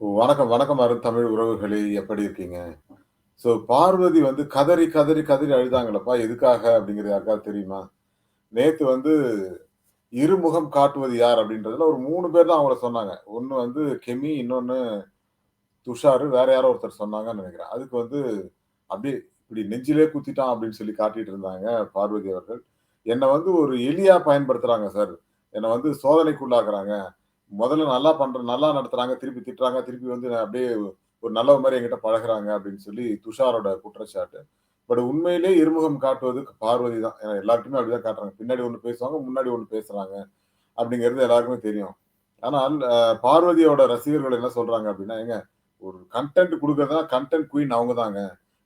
வணக்கம், வணக்கம் அருந்தமிழ் உறவுகளே! எப்படி இருக்கீங்க? ஸோ பார்வதி வந்து கதறி, கதறி, கதறி அழுதாங்களப்பா. எதுக்காக அப்படிங்கிறது யாருக்காவது தெரியுமா? நேற்று வந்து "இருமுகம் காட்டுவது யார்?" அப்படின்றதுல ஒரு மூணு பேர் தான் அவங்கள சொன்னாங்க. ஒன்று வந்து கெமி, இன்னொன்று துஷாரு, வேற யாரோ ஒருத்தர் சொன்னாங்கன்னு நினைக்கிறேன் அதுக்கு வந்து அப்படியே "இப்படி நெஞ்சிலே குத்திட்டான்" அப்படின்னு சொல்லி காட்டிட்டு இருந்தாங்க பார்வதி அவர்கள். என்னை வந்து ஒரு எலியா பயன்படுத்துறாங்க சார். என்னை வந்து சோதனைக்குள்ளாக்குறாங்க. முதல்ல நல்லா பண்ற நல்லா நடத்துறாங்க, திருப்பி திட்டுறாங்க, திருப்பி வந்து அப்படியே ஒரு நல்லவ மாதிரி என்கிட்ட பழகுறாங்க" அப்படின்னு சொல்லி துஷாரோட குற்றச்சாட்டு. பட் உண்மையிலேயே இருமுகம் காட்டுவது பார்வதி தான். ஏன்னா எல்லாருக்குமே அப்படிதான் காட்டுறாங்க. பின்னாடி ஒன்று பேசுவாங்க, முன்னாடி ஒன்று பேசுறாங்க. அப்படிங்கிறது எல்லாருக்குமே தெரியும். ஆனால் பார்வதியோட ரசிகர்கள் என்ன சொல்றாங்க அப்படின்னா, "ஏங்க ஒரு கன்டென்ட் கொடுக்கறதுனா கன்டென்ட் குயின் அவங்க தாங்க.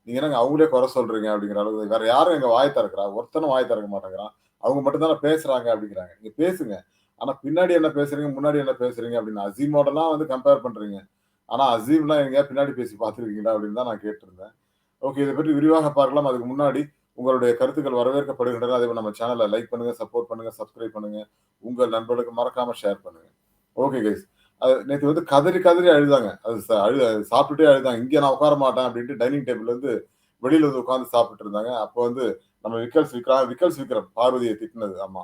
நீங்க என்னங்க அவங்களே குறை சொல்றீங்க?" அப்படிங்கிற அளவுக்கு வேற யாரும் எங்க வாய் திறக்கிறா? ஒருத்தனும் வாய் திறக்க மாட்டேங்கிறான். அவங்க மட்டும் தானே பேசுறாங்க அப்படிங்கிறாங்க. நீங்க பேசுங்க. ஆனா பின்னாடி என்ன பேசுறீங்க, முன்னாடி என்ன பேசுறீங்க அப்படின்னு அசீமோடலாம் வந்து கம்பேர் பண்றீங்க. ஆனா அசீம்லாம் எங்கேயாவது பின்னாடி பேசி பார்த்துருக்கீங்களா? அப்படின்னு தான் நான் கேட்டிருந்தேன். ஓகே இதை பற்றி விரிவாக பார்க்கலாம். அதுக்கு முன்னாடி உங்களுடைய கருத்துக்கள் வரவேற்கப்படுகின்றன. அதே நம்ம சேனல லைக் பண்ணுங்க, சப்போர்ட் பண்ணுங்க, சப்ஸ்கிரைப் பண்ணுங்க. உங்கள் நண்பர்களுக்கு மறக்காம ஷேர் பண்ணுங்க. Okay guys. அது நேற்று வந்து கதறி கதறி அழுதாங்க. அது அழு சாப்பிட்டுட்டே அழுதாங்க. இங்கே நான் உட்கார மாட்டேன்" அப்படின்ட்டு டைனிங் டேபிள்ல இருந்து வெளியில வந்து உட்காந்து சாப்பிட்டு இருந்தாங்க. அப்போ வந்து நம்ம விக்கல்ஸ் விக்ரம் விக்கல்ஸ் விக்ரம் பார்வதியை திட்டினது ஆமா.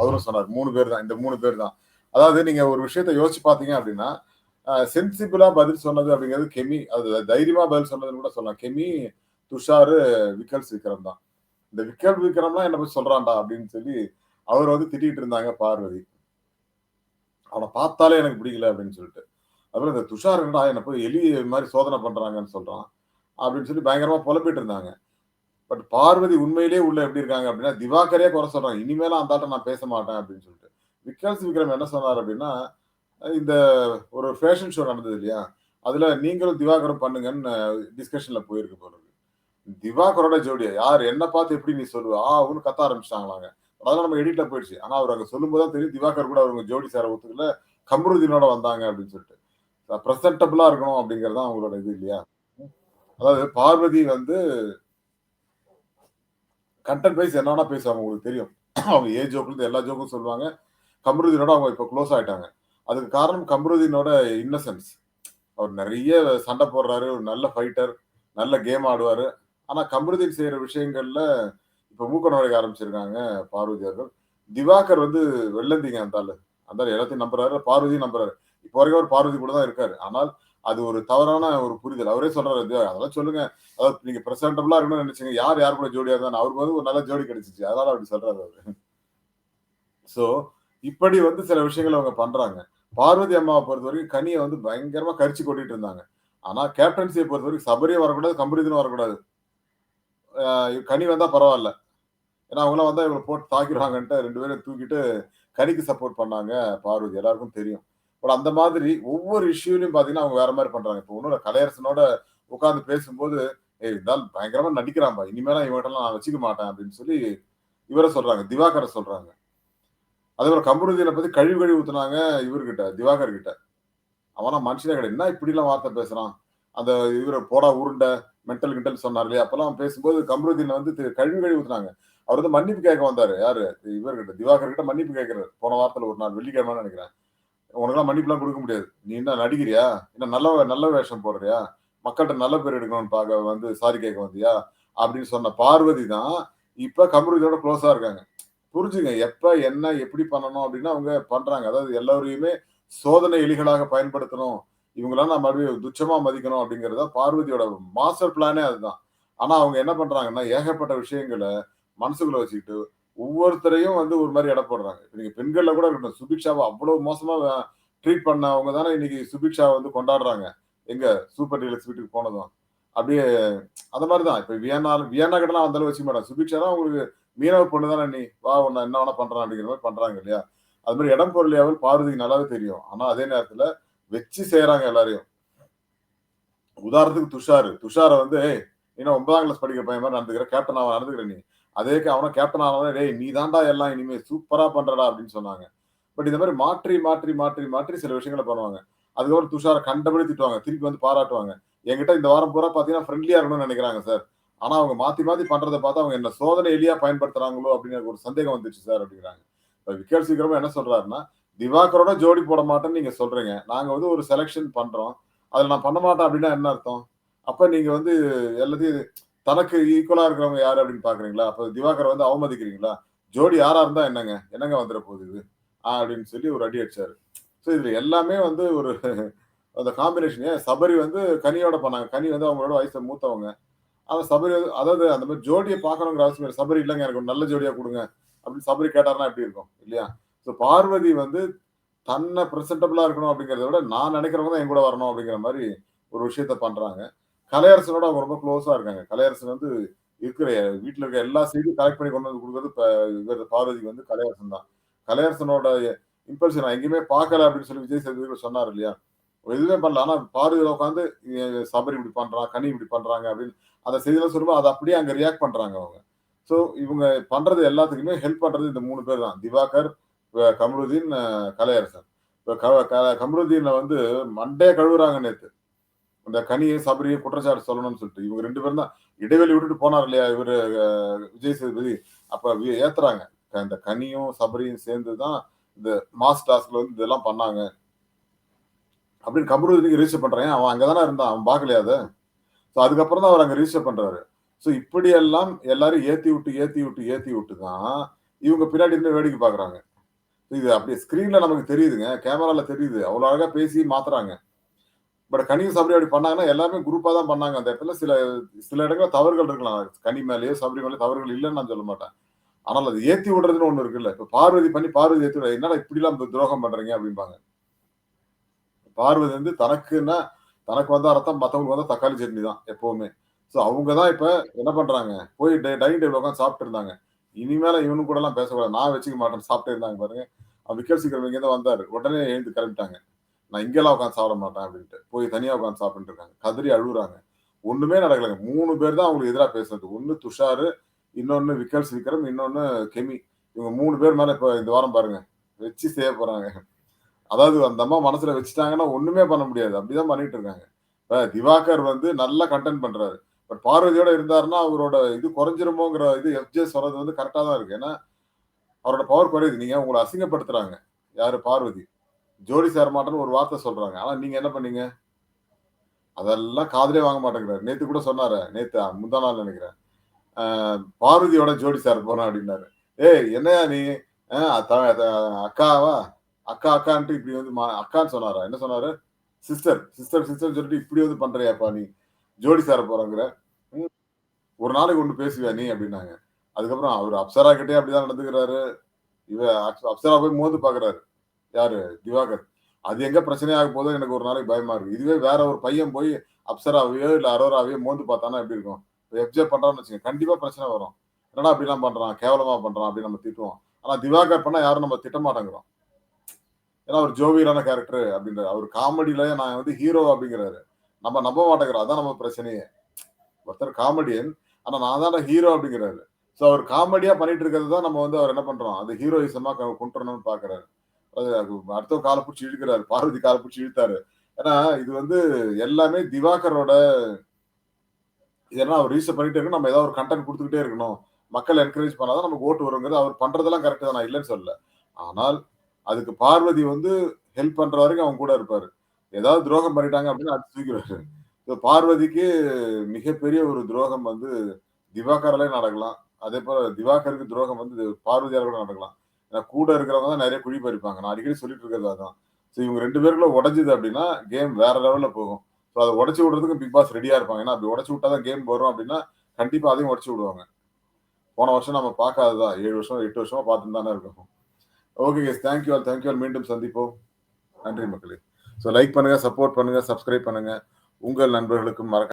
அவரும் சொன்னார் மூணு பேர் தான். இந்த மூணு பேர் தான். அதாவது நீங்க ஒரு விஷயத்த யோசிச்சு பார்த்தீங்க அப்படின்னா, சென்சிபிளா பதில் சொன்னது அப்படிங்கிறது கெமி. அது தைரியமா பதில் சொன்னதுன்னு கூட சொல்லலாம். கெமி, துஷாரு, விக்கல்ஸ் விக்ரம் தான். இந்த விக்கல் விக்ரம்லாம் என்ன போய் சொல்றான்டா அப்படின்னு சொல்லி அவர் வந்து திட்டிகிட்டு இருந்தாங்க பார்வதி. அவனை பார்த்தாலே எனக்கு பிடிக்கல அப்படின்னு சொல்லிட்டு. அப்புறம் இந்த துஷார் என்னடா என்ன போய் எலி மாதிரி சோதனை பண்றாங்கன்னு சொல்றான். அப்படின்னு சொல்லி பயங்கரமா புலம்பிட்டு இருந்தாங்க. பட் பார்வதி உண்மையிலேயே உள்ள எப்படி இருக்காங்க அப்படின்னா, திவாகரே குறை சொல்றாங்க. இனிமேலும் அந்த ஆட்டம் நான் பேச மாட்டேன் அப்படின்னு சொல்லிட்டு. விக்ரம்ஸ் விக்ரம் என்ன சொன்னார் அப்படின்னா, இந்த ஒரு ஃபேஷன் ஷோ நடந்தது இல்லையா? அதுல நீங்களும் திவாகரம் பண்ணுங்கன்னு டிஸ்கஷன்ல போயிருக்கு போறது திவாகரோட ஜோடியா? யார்? என்ன பார்த்து எப்படி நீ சொல்லுவ? ஆ அவனு கத்த ஆரம்பிச்சிட்டாங்களாங்க அதெல்லாம் நம்ம எடிட்ல போயிடுச்சு. ஆனா அவர் அங்க சொல்லும்போது தான் தெரியும் திவாகர் கூட அவங்க ஜோடி சேர ஒத்துக்கல. கம்ருதீனோட வந்தாங்க அப்படின்னு சொல்லிட்டு. பிரசன்டபிளா இருக்கணும் அப்படிங்கிறது தான் அவங்களோட இது இல்லையா? அதாவது பார்வதி வந்து கண்டென்ட் வைஸ் என்னன்னா பேசுவாங்க உங்களுக்கு தெரியும். அவங்க ஏ ஜோக்லேருந்து எல்லா ஜோக்கும் சொல்லுவாங்க. கம்ருதீனோட அவங்க இப்போ க்ளோஸ் ஆயிட்டாங்க. அதுக்கு காரணம் கம்ருதீனோட இன்னசென்ஸ். அவர் நிறைய சண்டை போடுறாரு. ஒரு நல்ல ஃபைட்டர். நல்ல கேம் ஆடுவார் ஆனால் கம்ருதீன் செய்கிற விஷயங்கள்ல இப்போ மூக்க நுழைக்க ஆரம்பிச்சிருக்காங்க பார்வதி அவர்கள். திவாகர் வந்து வெள்ளந்திங்க அந்த ஆள் அந்த எல்லாத்தையும் நம்புறாரு. பார்வதியும் நம்புறாரு. இப்போ வரைக்கும் அவர் பார்வதி கூட தான் இருக்காரு. ஆனால் அது ஒரு தவறான ஒரு புரிதல். அவரே சொல்றாரு. அதெல்லாம் சொல்லுங்க. அதாவது நீங்க பிரசன்டபிளா இருக்கணும்னு நினைச்சீங்க. யார் யார் கூட ஜோடியா இருந்தா அவருக்கு வந்து ஒரு நல்ல ஜோடி கிடைச்சிச்சு அதனால அப்படி சொல்றாரு அவரு. சோ இப்படி வந்து சில விஷயங்கள அவங்க பண்றாங்க. பார்வதி அம்மாவை பொறுத்த வரைக்கும் கனியை வந்து பயங்கரமா கரிச்சு கொட்டிட்டு இருந்தாங்க. ஆனா பொறுத்த வரைக்கும் சபரியும் வரக்கூடாது, கம்பரிதனும் வரக்கூடாது. கனி வந்தா பரவாயில்ல ஏன்னா அவங்களாம் வந்தா இவங்களை போட்டு தாக்கிடுவாங்கன்ட்டு ரெண்டு பேரும் தூக்கிட்டு கனிக்கு சப்போர்ட் பண்ணாங்க பார்வதி. எல்லாருக்கும் தெரியும். பட் அந்த மாதிரி ஒவ்வொரு இஷ்யூலையும் பார்த்தீங்கன்னா, அவங்க வேற மாதிரி பண்றாங்க. இப்போ ஒண்ணும் கலையரசனோட உட்காந்து பேசும்போது, "ஏய் இந்த பயங்கரமா நடிக்கிறான்பா. இனிமேலாம் இவன்கிட்டலாம் நான் வச்சுக்க மாட்டேன்" அப்படின்னு சொல்லி இவரை சொல்றாங்க. திவாகர சொல்றாங்க. அதேபோல கம்ருதீன பத்தி கழிவு கழிவு ஊத்துனாங்க இவர்கிட்ட, திவாகர் கிட்ட. அவன்லாம் மனுஷனே கிடையாது. என்ன இப்படிலாம் வார்த்தை பேசுறான்? அந்த இவரை போடா உருண்டை மென்டல் கிண்டல் சொன்னார் இல்லையா? அப்பெல்லாம் பேசும்போது கம்ருதீன வந்து கழிவு கழிவு ஊத்துனாங்க. அவர் வந்து மன்னிப்பு கேட்க வந்தாரு. யாரு? இவர்கிட்ட திவாகர் கிட்ட மன்னிப்பு கேட்கிறாரு. போன வாரத்துல ஒரு நாள் வெள்ளிக்கிழமைன்னு நினைக்கிறேன் "உனக்கெல்லாம் மன்னிப்புலாம் கொடுக்க முடியாது. நீ என்ன நடிக்கிறியா? என்ன நல்ல நல்ல வேஷம் போடுறியா? மக்கள்கிட்ட நல்ல பேர் எடுக்கணும்னு பார்க்க வந்து சாரி கேட்க வந்தியா?" அப்படின்னு சொன்ன பார்வதி தான் இப்ப கம்ருதீனோட க்ளோஸாக இருக்காங்க. புரிஞ்சுங்க. எப்ப, என்ன, எப்படி பண்ணணும் அப்படின்னு அவங்க பண்றாங்க. அதாவது எல்லோரையுமே சோதனை எலிகளாக பயன்படுத்தணும். இவங்களாம் நம்ம மறுபடியும் துச்சமா மதிக்கணும் அப்படிங்கிறது பார்வதியோட மாஸ்டர் பிளானே அதுதான். ஆனா அவங்க என்ன பண்றாங்கன்னா, ஏகப்பட்ட விஷயங்களை மனசுக்குள்ள வச்சுக்கிட்டு ஒவ்வொருத்தரையும் வந்து ஒரு மாதிரி இட போடுறாங்க. இப்ப நீங்க பெண்கள்ல கூட இருக்கட்டும். சுபிக்ஷாவை அவ்வளவு மோசமா ட்ரீட் பண்ணவங்க தானே இன்னைக்கு சுபிக்ஷாவை வந்து கொண்டாடுறாங்க. எங்க சூப்பர் டீலக்ஸ் வீட்டுக்கு போனதும். அப்படியே அந்த மாதிரி தான். இப்ப வியன்னா வியன்னா கிட்டலாம் அந்த அளவு வச்சுக்க மாட்டாங்க. சுபிக்ஷானா உங்களுக்கு மீனவ பொண்ணு தானே நீ. வா உன்ன என்ன வேணா பண்றான் அப்படிங்கிற மாதிரி பண்றாங்க இல்லையா? அது மாதிரி இடம் பொருள் பார்வதிக்கு நல்லாவே தெரியும். ஆனா அதே நேரத்துல வச்சு செய்யறாங்க எல்லாரையும். உதாரணத்துக்கு துஷாரு. துஷார வந்து "ஏய் நீ ஒன்பதாம் கிளாஸ் படிக்கிற பையன் மாதிரி நடந்துக்கிற. அவன் நடந்துக்கிற நீ. அதே அவனும் கேப்டன் ஆனவனே "டேய் நீ தாண்டா எல்லாம் இனிமே சூப்பரா பண்றடா" அப்படின்னு சொன்னாங்க. பட் இந்த மாதிரி மாற்றி, மாற்றி, மாற்றி, மாற்றி சில விஷயங்கள பண்ணுவாங்க. அதுக்கப்புறம் துஷார கண்டபடி திட்டுவாங்க. திருப்பி வந்து பாராட்டுவாங்க. என்கிட்ட இந்த வாரம் பூரா பார்த்தீங்கன்னா ஃப்ரெண்ட்லியா இருக்கணும்னு நினைக்கிறாங்க சார். ஆனா அவங்க மாத்தி மாத்தி பண்றதை பார்த்து அவங்க என்ன சோதனை எளியா பயன்படுத்துறாங்களோ அப்படின்னு ஒரு சந்தேகம் வந்துச்சு சார் அப்படிங்கிறாங்க. இப்ப விக்கெட் சீக்கிரமா என்ன சொல்றாருன்னா, திவாகரோட ஜோடி போட மாட்டேன்னு நீங்க சொல்றீங்க. நாங்க வந்து ஒரு செலெக்ஷன் பண்றோம். அதுல நான் பண்ண மாட்டேன் அப்படின்னா என்ன அர்த்தம்? அப்ப நீங்க வந்து எல்லாத்தையும் தனக்கு ஈக்குவலா இருக்கிறவங்க யாரு அப்படின்னு பார்க்குறீங்களா? அப்ப திவாகரை வந்து அவமதிக்கிறீங்களா? ஜோடி யாரா இருந்தா என்னங்க? என்னங்க வந்துட போகுது இது? அப்படின்னு சொல்லி ஒரு அடி அடிச்சாரு. ஸோ இதுல எல்லாமே வந்து ஒரு அந்த காம்பினேஷன் ஏன் சபரி வந்து கனியோட பண்ணாங்க. கனி வந்து அவங்களோட வயசை மூத்தவங்க. ஆனால் சபரி அதாவது அந்த மாதிரி ஜோடியை பார்க்கணுங்கிற அவசியம் இல்லை சபரி இல்லைங்க எனக்கு ஒரு நல்ல ஜோடியா கொடுங்க அப்படின்னு சபரி கேட்டாருன்னா எப்படி இருக்கும்? இல்லையா? ஸோ பார்வதி வந்து தன்னை பிரசன்டபிளா இருக்கணும் அப்படிங்கிறத விட, நான் நினைக்கிறவங்க தான் என் கூட வரணும் அப்படிங்கிற மாதிரி ஒரு விஷயத்த பண்றாங்க. கலையரசனோட அவங்க ரொம்ப க்ளோஸா இருக்காங்க. கலையரசன் வந்து இருக்கிற வீட்டில் இருக்க எல்லா செய்தியும் கலெக்ட் பண்ணி கொண்டு வந்து கொடுக்குறது இப்ப பார்வதிக்கு வந்து கலையரசன் தான். கலையரசனோட இம்பல்ஸ் நான் எங்கேயுமே பார்க்கல அப்படின்னு சொல்லி விஜய் சேதுபதி சொன்னார் இல்லையா? எதுவுமே பண்ணல. ஆனா பார்வதியில உட்காந்து சபரி இப்படி பண்றான், கனி இப்படி பண்றாங்க அப்படின்னு அந்த செய்தியெல்லாம் சொல்லும்போது அதை அப்படியே அங்க ரியாக்ட் பண்றாங்க அவங்க. ஸோ இவங்க பண்றது எல்லாத்துக்குமே ஹெல்ப் பண்றது இந்த மூணு பேர் தான். திவாகர், கமருதீன், கலையரசன். இப்போ க க வந்து மண்டே கழுவுறாங்க நேற்று அந்த கனிய, சபரிய குற்றச்சாட்டு சொல்லணும்னு சொல்லிட்டு. இவங்க ரெண்டு பேரும் தான் இடைவெளி விட்டுட்டு போனார் இல்லையா? இவரு விஜய் சேதுபதி. அப்ப ஏத்துறாங்க. இந்த கனியும், சபரியும் சேர்ந்து தான் இந்த மாஸ் டாஸ்க்ல வந்து இதெல்லாம் பண்ணாங்க. அப்படின்னு கமருதீனுக்கு ரிஜிஸ்டர் பண்றேன் அவன் அங்கே தானே இருந்தான். அவன் பார்க்கலையா ஸோ அதுக்கப்புறம் தான் அவர் அங்கே ரிஜிஸ்டர் பண்றாரு. ஸோ இப்படியெல்லாம் எல்லாரும் ஏத்தி விட்டு, ஏத்தி விட்டு, ஏத்தி விட்டு தான் இவங்க பின்னாடி இருந்து வேடிக்கை பார்க்குறாங்க. இது அப்படியே ஸ்க்ரீன்ல நமக்கு தெரியுதுங்க. கேமரால தெரியுது. அவ்வளோ அழகா பேசி மாத்துறாங்க. பட் கனியும், சபரி அப்படி பண்ணாங்கன்னா எல்லாமே குரூப்பாக தான் பண்ணாங்க. அந்த இடத்துல சில சில இடங்களில் தவறுகள் இருக்கலாம். கனி மேலேயோ சபரி மேலேயோ தவறுகள் இல்லைன்னு நான் சொல்ல மாட்டேன். ஆனால் அது ஏற்றி விடுறதுன்னு ஒன்று இருக்குல்ல. இப்போ பார்வதி பண்ணி பார்வதி ஏற்றி விட என்ன இப்படிலாம் துரோகம் பண்ணுறீங்க அப்படிம்பாங்க. பார்வதி வந்து தனக்குன்னா தனக்கு வந்தால் அர்த்தம் மற்றவங்களுக்கு வந்தால் தக்காளி சட்னி தான் எப்போவுமே ஸோ அவங்க தான் இப்போ என்ன பண்ணுறாங்க போய் டை டைனிங் டேபிள் உட்காந்து சாப்பிட்டு இருந்தாங்க. இனிமேல இவனு கூடலாம் பேசக்கூடாது. நான் வச்சுக்க மாட்டேன் சாப்பிட்டே இருந்தாங்க பாருங்க. விக்கல் சீக்கிரம் இங்கே தான் வந்தார் உடனே எழுந்து கிளம்பிட்டாங்க. நான் இங்கெல்லாம் உட்காந்து சாப்பிட மாட்டேன் அப்படின்ட்டு. போய் தனியா உட்காந்து சாப்பிட்டு இருக்காங்க. கதறி அழுகுறாங்க ஒண்ணுமே நடக்கலைங்க மூணு பேர் தான் அவங்களுக்கு எதிராக பேசுனது. ஒண்ணு துஷாரு, இன்னொன்னு விக்கல்ஸ் விக்ரம், இன்னொன்னு கெமி. இவங்க மூணு பேர் மேல இப்ப இந்த வாரம் பாருங்க. வச்சு செய்ய போறாங்க. அதாவது அந்த அம்மா மனசுல வச்சுட்டாங்கன்னா ஒண்ணுமே பண்ண முடியாது. அப்படிதான் பண்ணிட்டு இருக்காங்க. இப்ப திவாகர் வந்து நல்லா கன்டென்ட் பண்றாரு. பட் பார்வதியோட இருந்தாருன்னா அவரோட இது குறைஞ்சிருமோங்கிற இது எஃப்ஜே சொல்றது வந்து கரெக்டாக தான் இருக்கு. ஏன்னா அவரோட பவர் குறையுது. நீங்க உங்களை அசிங்கப்படுத்துறாங்க. யாரு பார்வதி. ஜோடி சேர மாட்டேன்னு ஒரு வார்த்தை சொல்றாங்க. ஆனா நீங்க என்ன பண்ணீங்க? அதெல்லாம் காதலே வாங்க மாட்டேங்கிறாரு. நேத்து கூட சொன்னாரு நேத்து முந்தா நாள் நினைக்கிறேன் பார்வதியோட ஜோடி சேர போறேன் அப்படின்னாரு. ஏய் என்னையா நீ? த அக்காவா? அக்கா அக்கான்ட்டு இப்படி வந்து அக்கான்னு சொன்னாரா? என்ன சொன்னாரு? சிஸ்டர் சிஸ்டர் சிஸ்டர் சொல்லிட்டு இப்படி வந்து பண்றியாப்பா நீ? ஜோடி சார போறேங்கிற. ம். ஒரு நாளைக்கு ஒண்ணு பேசுவியா நீ? அப்படின்னாங்க. அதுக்கப்புறம் அவர் அப்சரா கிட்டே அப்படிதான் நடந்துக்கிறாரு. இவ அப்சரா போய் மோந்து பார்க்குறாரு. யாரு? திவாகர். அது எங்க பிரச்சனையாக போதோ எனக்கு ஒரு நாளைக்கு பயமா இருக்கு. இதுவே வேற ஒரு பையன் போய் அப்சராவையோ, இல்ல அரோராவையோ மோந்து பார்த்தானா எப்படி இருக்கும்? எஃப்ஜே பண்றான்னு வச்சுக்கங்க. கண்டிப்பா பிரச்சனை வரும். என்னடா அப்படிலாம் பண்றான்? கேவலமா பண்றான் அப்படின்னு நம்ம திட்டுவோம். ஆனா திவாகர் பண்ணா யாரும் நம்ம திட்ட மாட்டேங்கிறோம். ஏன்னா அவர் ஜோவியரான கேரக்டர் அப்படின்றாரு. அவர் காமெடியில நான் வந்து ஹீரோ அப்படிங்கிறாரு. நம்ம நம்ப மாட்டேங்கிறோம். அதான் நம்ம பிரச்சனையே. ஒருத்தர் காமெடியன். ஆனா நான் தான் ஹீரோ அப்படிங்கிறாரு. ஸோ அவர் காமெடியா பண்ணிட்டு இருக்கிறது தான் நம்ம வந்து அவர் என்ன பண்றோம்? அது ஹீரோயிசமா கொண்டு வரணும்னு பாக்குறாரு அது அடுத்தவன் கால புடிச்சு இழுக்கிறாரு. பார்வதி கால பிடிச்சி இழுத்தாரு. ஏன்னா இது வந்து எல்லாமே திவாகரோட இதெல்லாம் அவர் ரிஜிஸ்டர் பண்ணிட்டே இருக்கணும். நம்ம ஏதாவது ஒரு கன்டென்ட் கொடுத்துக்கிட்டே இருக்கணும். மக்கள் என்கரேஜ் பண்ணாதான் நமக்கு ஓட்டு வருங்கிறது அவர் பண்றதெல்லாம் கரெக்ட் தான். நான் இல்லன்னு சொல்லல. ஆனால் அதுக்கு பார்வதி வந்து ஹெல்ப் பண்ற வரைக்கும் அவங்க கூட இருப்பாரு. ஏதாவது துரோகம் பண்ணிட்டாங்க அப்படின்னு அது தூக்கிடுவாரு பார்வதிக்கு மிகப்பெரிய ஒரு துரோகம் வந்து திவாகராலே நடக்கலாம். அதே போல திவாகருக்கு துரோகம் வந்து பார்வதியால் கூட நடக்கலாம். ஏன்னா கூட இருக்கிறவங்க தான் நிறைய குழி பறிப்பாங்க. நான் அடிக்கடி சொல்லிட்டு இருக்கிறது அதான். ஸோ இவங்க ரெண்டு பேருக்குள்ள உடைஞ்சது அப்படின்னா கேம் வேற லெவலில் போகும். ஸோ அதை உடச்சி விடுறதுக்கு பிக் பாஸ் ரெடியா இருப்பாங்க. ஏன்னா அப்படி உடச்சி விட்டா தான் கேம் வரும் அப்படின்னா கண்டிப்பாக அதையும் உடச்சி விடுவாங்க. போன வருஷம் நம்ம பார்க்காததா ஏழு வருஷம், எட்டு வருஷமா பார்த்துட்டு தானே இருக்கோம். Okay guys thank you all. Thank you all. மீண்டும் சந்திப்போம். நன்றி மக்களே. ஸோ லைக் பண்ணுங்க, சப்போர்ட் பண்ணுங்க, சப்ஸ்கிரைப் பண்ணுங்க. உங்கள் நண்பர்களுக்கும் மறக்க